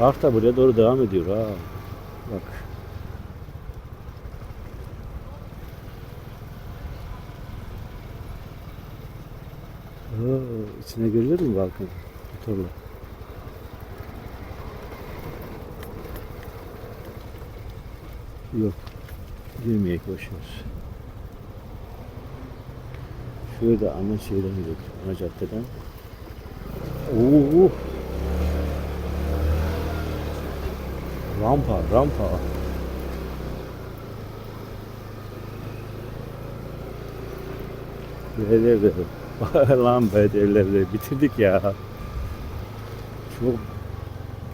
Park da buraya doğru devam ediyor ha. Bak. Oo, içine girilir mi balkon? Motorla. Yok. Girmeyek boşver. Şurada ana şeyden gidiyor. Ana caddeden. Oo. Rampa, rampa. Bedelleri. Lan bedelleri bitirdik ya. Çok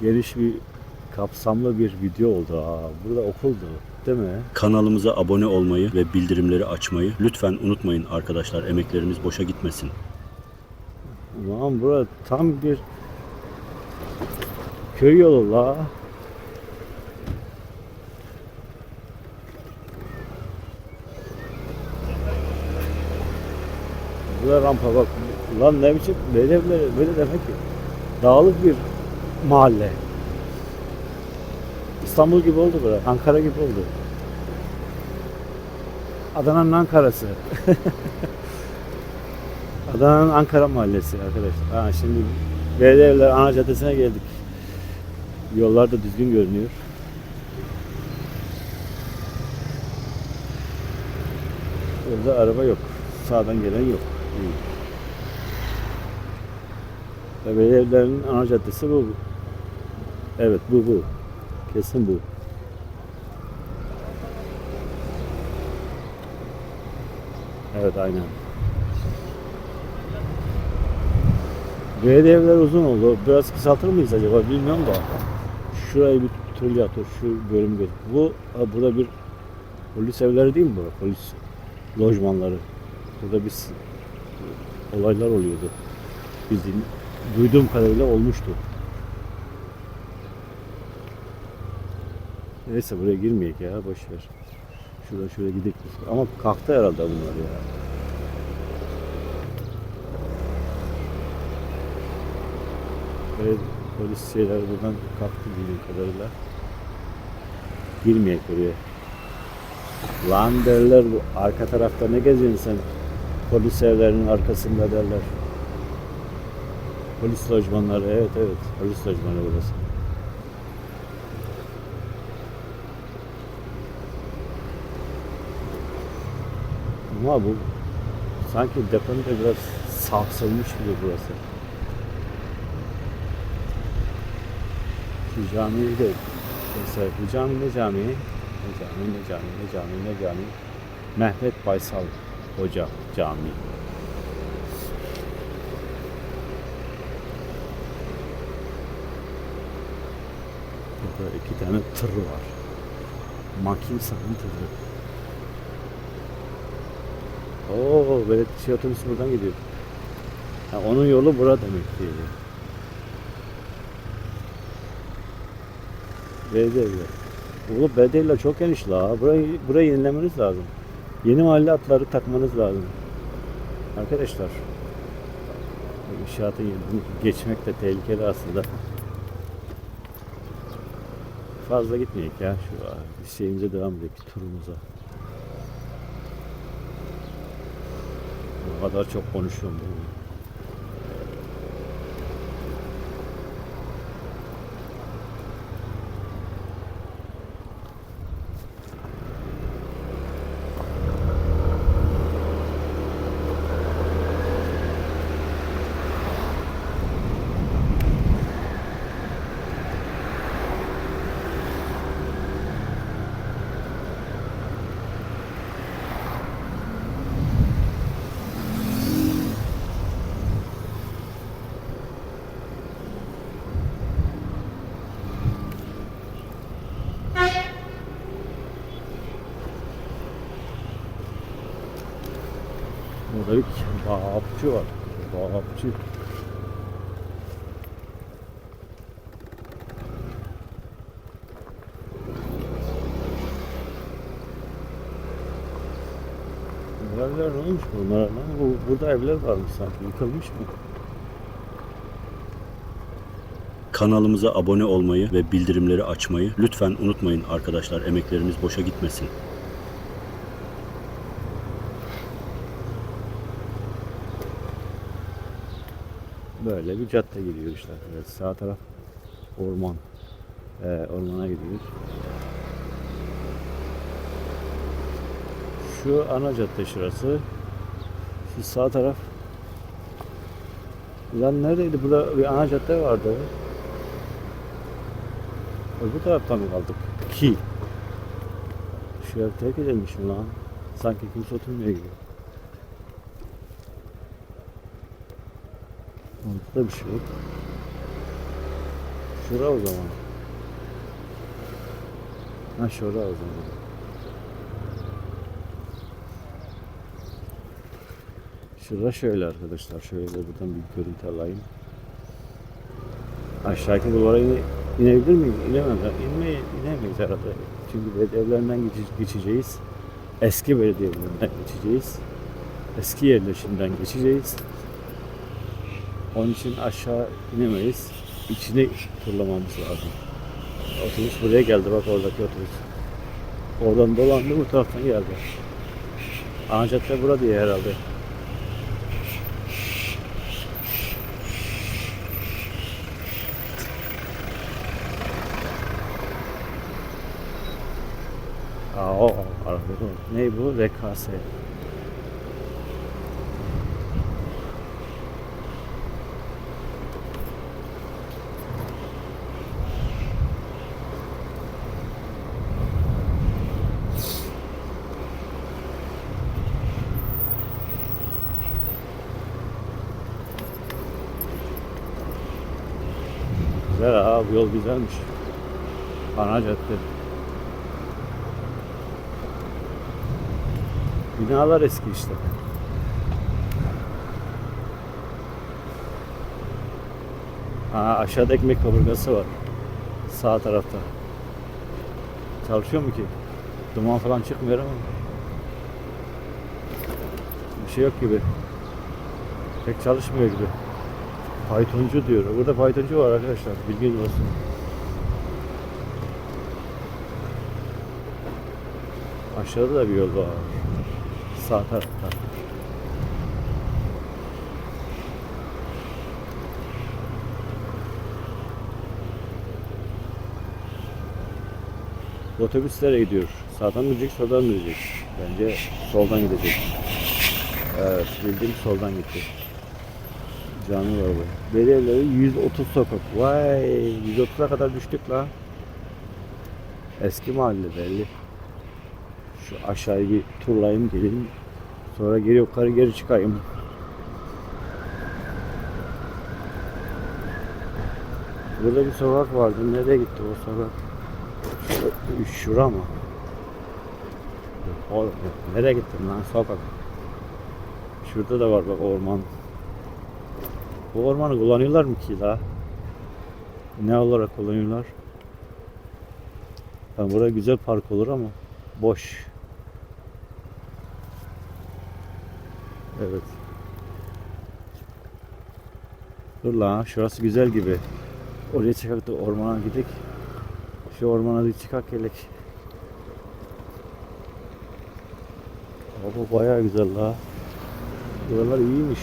geniş bir kapsamlı bir video oldu ha. Burada okuldu değil mi? Kanalımıza abone olmayı ve bildirimleri açmayı lütfen unutmayın arkadaşlar. Emeklerimiz boşa gitmesin. Lan burada tam bir köy yolu la. Burada rampa bak. Lan ne biçim böyle böyle, böyle demek ki dağlık bir mahalle. İstanbul gibi oldu bura. Ankara gibi oldu. Adana'nın Ankara'sı. Adana'nın Ankara mahallesi arkadaşlar. Ha, şimdi Belediyeler ana caddesine geldik. Yollar da düzgün görünüyor. Orada araba yok. Sağdan gelen yok. Ve Belediyeler'in ana caddesi bu. Evet bu bu. Kesin bu. Evet aynen. Belediye evler uzun oldu. Biraz kısaltır mıyız acaba bilmiyorum da. Şurayı bir türlü yatır. Şu bölüm gel. Bu burada bir polis evleri değil mi bu? Polis lojmanları. Burada bir olaylar oluyordu. Bildiğim, duyduğum kadarıyla olmuştu. Neyse buraya girmeyek ya boş ver. Şurada şöyle gidelim. Ama kalktı herhalde bunlar ya. Ve polis şeyler buradan kalktı bildiğim kadarıyla. Girmeyek oraya. Lan derler bu arka tarafta ne geziyorsun sen? Polis evlerinin arkasında derler. Polis lojmanları evet evet polis lojmanı burası. Ama bu sanki deponda biraz sarsılmış gibi burası. Şu camiyi de mesela bu cami ne cami? Ne cami ne cami ne cami ne cami? Mehmet Baysal Hoca Camii. Burada iki tane tır var. Makinsanın tırı. Oo, belediye otobüsü buradan gidiyor. Ha, onun yolu bura demek ki. Belediyeler. Oğlum belediyeler çok geniş la. Burayı, burayı yenilemeniz lazım. Yeni mahalle atları takmanız lazım. Arkadaşlar. bu İnşaatı geçmek de tehlikeli aslında. Fazla gitmeyek ya şu biz şeyimize devam edelim turumuza. O kadar çok konuşuyorum. değil mi? Burada bir kebapçı var. Kebapçı. Evler ne olmuş bunlar? Bu, burada evler varmış sanki. Yıkılmış mı? Kanalımıza abone olmayı ve bildirimleri açmayı lütfen unutmayın arkadaşlar. Emeklerimiz boşa gitmesin. Böyle bir cadde gidiyor işte. Evet, sağ taraf orman. Ee, ormana gidiyor. Şu ana cadde şurası. Şu sağ taraf. Lan neredeydi? Burada bir ana cadde vardı. Öbür taraftan mı kaldık? Ki. Şu ev terk edilmiş mi lan? Sanki kimse oturmuyor gibi. Ortada bir şey yok. Şura o zaman. Ha şura o zaman. Şura şöyle arkadaşlar. Şöyle buradan bir görüntü alayım. Aşağıki duvara ine, inebilir miyim? İnemem. İnme, inemeyiz herhalde. Çünkü belediye evlerinden geçe- geçeceğiz. Eski belediye evlerinden geçeceğiz. Eski yerleşimden geçeceğiz. Onun için aşağı inemeyiz. İçine turlamamız lazım. Otobüs buraya geldi bak oradaki otobüs. Oradan dolandı bu taraftan geldi. Ana cadde bura diye herhalde. Aa, o, o. Ne bu? RKS. Bu yol güzelmiş. Ana cadde. Binalar eski işte. Ha, aşağıda ekmek kaburgası var. Sağ tarafta. Çalışıyor mu ki? Duman falan çıkmıyor ama. Bir şey yok gibi. Pek çalışmıyor gibi. Faytoncu diyor. Burada faytoncu var arkadaşlar. Bilginiz olsun. Aşağıda da bir yol var. Sağ tarafta. Otobüs nereye gidiyor? Sağdan gidecek, soldan gidecek? Bence soldan gidecek. Evet, bildiğim soldan gitti. Cami var bu. Belediyeleri 130 sokak. Vay, 130'a kadar düştük la. Eski mahalle belli. Şu aşağıyı bir turlayayım geleyim. Sonra geri yukarı geri çıkayım. Burada bir sokak vardı. Nereye gitti o sokak? Şura, şura mı? Oğlum, nereye gittin lan sokak? Şurada da var bak orman. Bu ormanı kullanıyorlar mı ki la? Ne olarak kullanıyorlar? Yani burada güzel park olur ama boş. Evet. Dur lan şurası güzel gibi. Oraya çıkak da ormana gidelim. Şu ormana bir çıkak gelek. Bu bayağı güzel la. Buralar iyiymiş.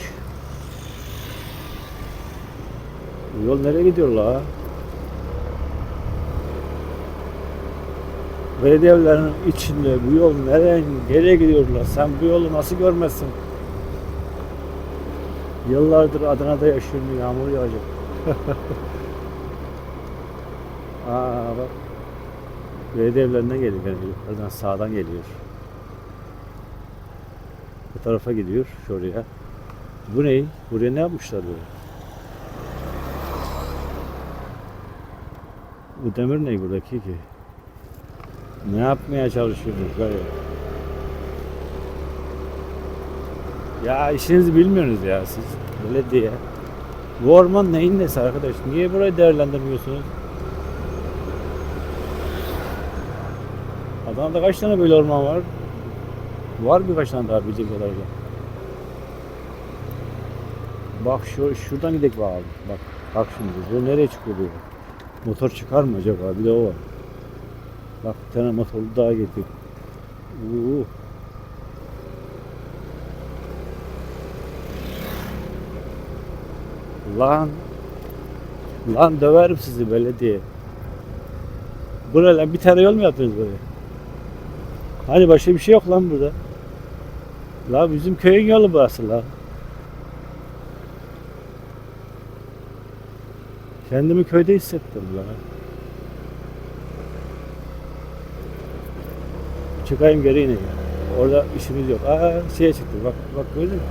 Bu yol nereye gidiyor la? Belediye evlerinin içinde bu yol nereye, nereye gidiyor la? Sen bu yolu nasıl görmezsin? Yıllardır Adana'da yaşıyorum yağmur yağacak. Aa bak. Belediye evlerinden geliyor yani yukarıdan sağdan geliyor. Bu tarafa gidiyor şuraya. Bu ne? Buraya ne yapmışlar böyle? Bu demir ne buradaki ki? Ne yapmaya çalışıyorsunuz böyle? Ya işinizi bilmiyorsunuz ya siz. Belediye. Bu orman neyin nesi arkadaş? Niye burayı değerlendirmiyorsunuz? Adana'da kaç tane böyle orman var? Var birkaç tane daha bildiğim kadarıyla. Bak şu şuradan gidelim bakalım. Bak bak şimdi bu nereye çıkıyor bu? Motor çıkar mı acaba? Bir de o var. Bak bir tane motorlu daha getirdik. Uuu. Lan. Lan döverim sizi belediye. Buraya bir tane yol mu yaptınız buraya? Hani başka bir şey yok lan burada. La bizim köyün yolu burası la. Kendimi köyde hissettim la. Çıkayım geri ineyim. Orada işimiz yok. Aa şeye çıktı. Bak bak gördün mü?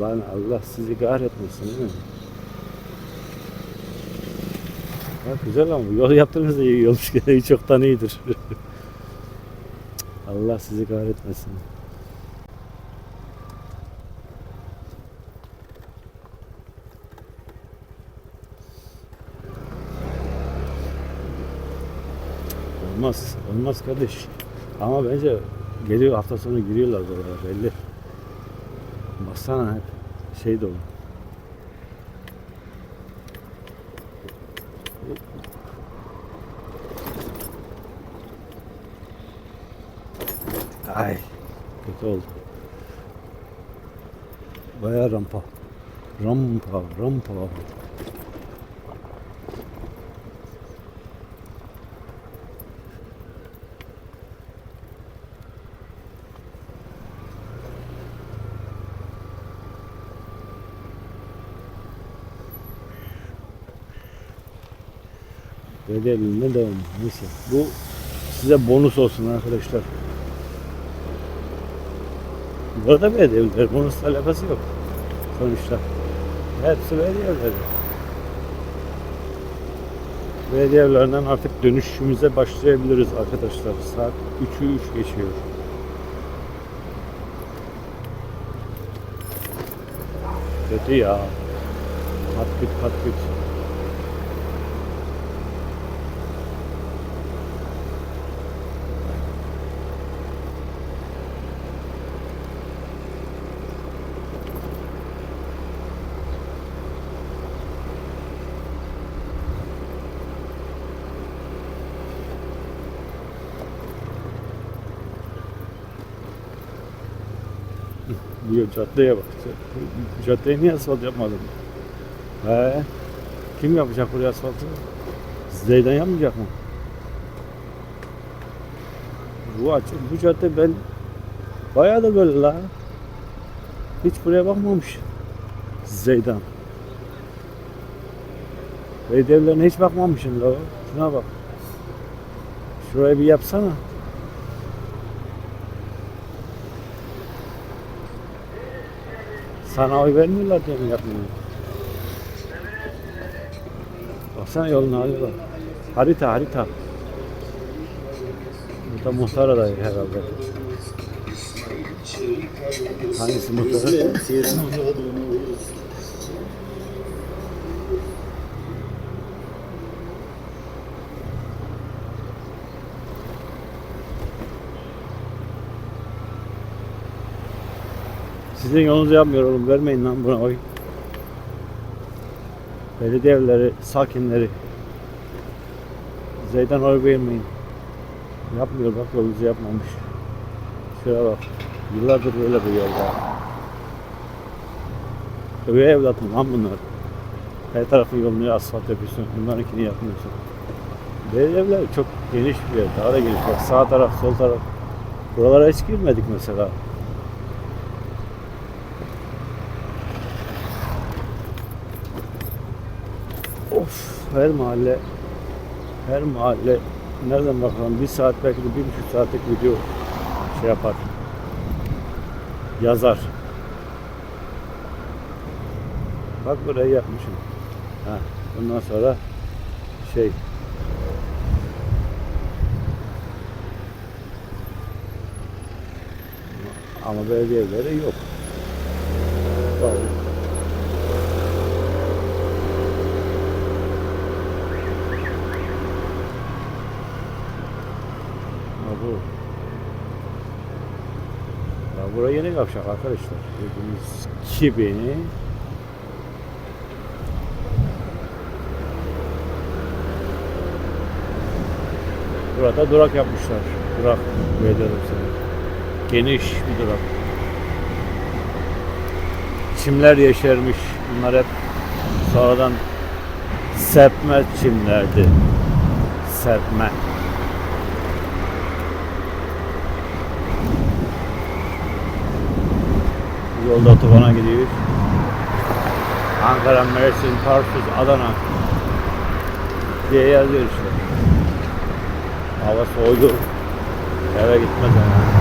Lan Allah sizi kahretmesin değil mi? Bak güzel ama yol yaptığınız da iyi gene çoktan iyidir. Allah sizi kahretmesin. Olmaz, olmaz kardeş. Ama bence geliyor hafta sonu giriyorlar buralara belli. Baksana hep şey dolu. Ay kötü oldu. Baya rampa. Rampa, rampa. Bedelinde devam. Neyse. Bu size bonus olsun arkadaşlar. Bu arada belediye evleri. Bonusla alakası yok. Sonuçta. Hepsi belediye evleri. Belediye evlerinden artık dönüşümüze başlayabiliriz arkadaşlar. Saat 3'ü 3 geçiyor. Kötü ya. Patküt patküt. Diyor caddeye bak. Caddeye niye asfalt yapmadın? He. Kim yapacak buraya asfaltı? Zeydan yapmayacak mı? Bu açık, bu cadde ben bayağı da böyle la. Hiç buraya bakmamış. Zeydan. Belediyevlerine hiç bakmamışım la. Şuna bak. Şurayı bir yapsana. Sana oy vermiyorlar diye mi yapmıyor? Baksana yolun haline bak. Harita harita. Burada muhtar adayı herhalde. Hangisi muhtarı? Sizin yolunuzu yapmıyor oğlum. Vermeyin lan buna oy. Belediye evleri, sakinleri. Zeydan oy vermeyin. Yapmıyor bak yolunuzu yapmamış. Şuraya bak. Yıllardır böyle bir yolda. Övey evlat mı lan bunlar? Her tarafın yolunu asfalt yapıyorsun. Bunlarınkini yapmıyorsun. Belediye evleri çok geniş bir yer. Daha da geniş. Bak sağ taraf, sol taraf. Buralara hiç girmedik mesela. Her mahalle her mahalle nereden bakalım? Bir saat belki de bir buçuk saatlik video şey yapar yazar. Bak burayı yapmışım. Ha, ondan sonra şey ama belediyeleri yok Bak, Ha bu. Ya buraya yeni kavşak arkadaşlar. Gördüğünüz gibi. Burada durak yapmışlar. Durak veriyorum sana. Geniş bir durak. Çimler yeşermiş. Bunlar hep sonradan serpme çimlerdi. Serpme. Yolda otobana gidiyoruz. Ankara, Mersin, Tarsus, Adana diye yazıyor işte. Hava soğudu. Eve gitmez yani.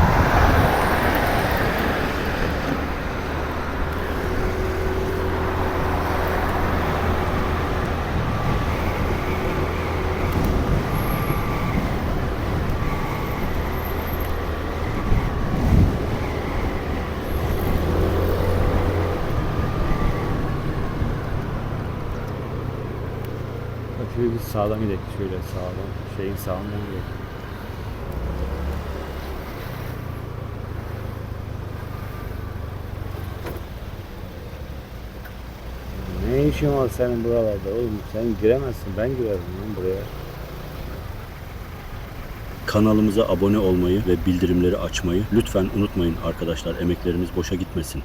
Şöyle bir sağdan gidelim şöyle sağdan şeyin sağından gidelim. Ne işin var senin buralarda oğlum? Sen giremezsin. Ben girerim lan buraya. Kanalımıza abone olmayı ve bildirimleri açmayı lütfen unutmayın arkadaşlar. Emeklerimiz boşa gitmesin.